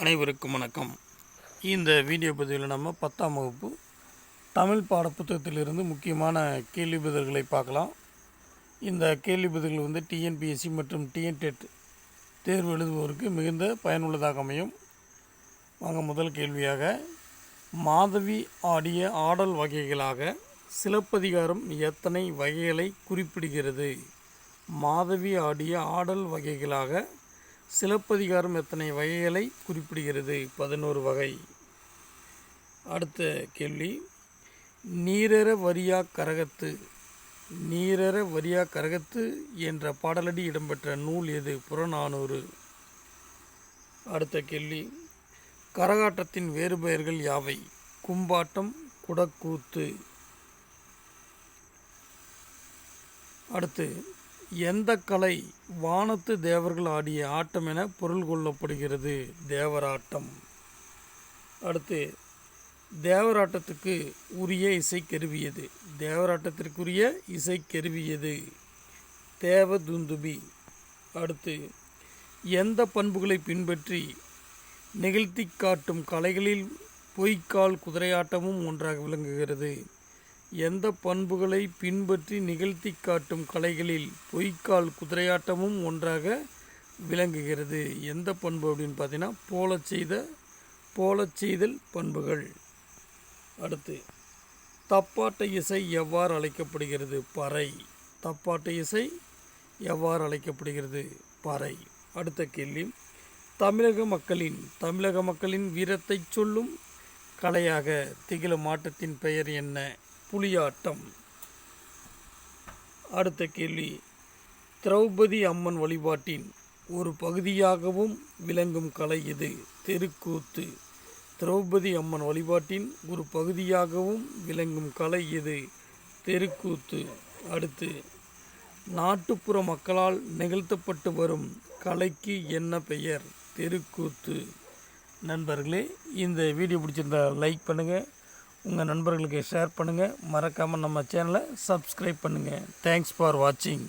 அனைவருக்கும் வணக்கம். இந்த வீடியோ பதிவில் நம்ம பத்தாம் வகுப்பு தமிழ் பாடப்புத்தகத்திலிருந்து முக்கியமான கேள்வி பதில்களை பார்க்கலாம். இந்த கேள்வி பதில்கள் வந்து டிஎன்பிஎஸ்சி மற்றும் டிஎன்டெட் தேர்வு எழுதுபவருக்கு மிகுந்த பயனுள்ளதாக அமையும். வாங்க முதல் கேள்வியாக மாதவி ஆடிய ஆடல் வகைகளாக சிலப்பதிகாரம் எத்தனை வகைகளை குறிப்பிடுகிறது? மாதவி ஆடிய ஆடல் வகைகளாக சிலப்பதிகாரம் எத்தனை வகைகளை குறிப்பிடுகிறது? பதினோரு வகை. அடுத்த கேள்வி. நீரற வரியா கரகத்து? நீரற வரியா கரகத்து என்ற பாடலடி இடம்பெற்ற நூல் எது? புறநானூறு. அடுத்த கேள்வி. கரகாட்டத்தின் வேறு பெயர்கள் யாவை? கும்பாட்டம் குடக்கூத்து. அடுத்து எந்த கலை வானத்து தேவர்கள் ஆடிய ஆட்டம் என பொருள் கொள்ளப்படுகிறது? தேவராட்டம். அடுத்து தேவராட்டத்துக்கு உரிய இசைக்கருவியது தேவராட்டத்திற்குரிய இசைக்கருவியது தேவதுந்துபி அடுத்து எந்த பண்புகளை பின்பற்றி நிகழ்த்தி காட்டும் கலைகளில் பொய்க்கால் குதிரையாட்டமும் ஒன்றாக விளங்குகிறது? எந்த பண்புகளை பின்பற்றி நிகழ்த்தி காட்டும் கலைகளில் பொய்க்கால் குதிரையாட்டமும் ஒன்றாக விளங்குகிறது. எந்த பண்பு அப்படின்னு பார்த்தீங்கன்னா போலச் செய்த போலச் செய்தல் பண்புகள். அடுத்து தப்பாட்ட இசை எவ்வாறு அழைக்கப்படுகிறது? பறை. தப்பாட்ட இசை எவ்வாறு அழைக்கப்படுகிறது? பறை. அடுத்த கேள்வி. தமிழக மக்களின் தமிழக மக்களின் வீரத்தைச் சொல்லும் கலையாக திகில ஆட்டத்தின் பெயர் என்ன? புலியாட்டம். அடுத்த கேள்வி. திரௌபதி அம்மன் வழிபாட்டின் ஒரு பகுதியாகவும் விளங்கும் கலை எது? தெருக்கூத்து. திரௌபதி அம்மன் வழிபாட்டின் ஒரு பகுதியாகவும் விளங்கும் கலை எது? தெருக்கூத்து. அடுத்து நாட்டுப்புற மக்களால் நிகழ்த்தப்பட்டு வரும் கலைக்கு என்ன பெயர்? தெருக்கூத்து. நண்பர்களே இந்த வீடியோ பிடிச்சிருந்தா லைக் பண்ணுங்கள் உங்கள் நண்பர்களுக்கு ஷேர் பண்ணுங்கள் மறக்காமல் நம்ம சேனலை சப்ஸ்கிரைப் பண்ணுங்கள் தேங்க்ஸ் ஃபார் வாட்சிங்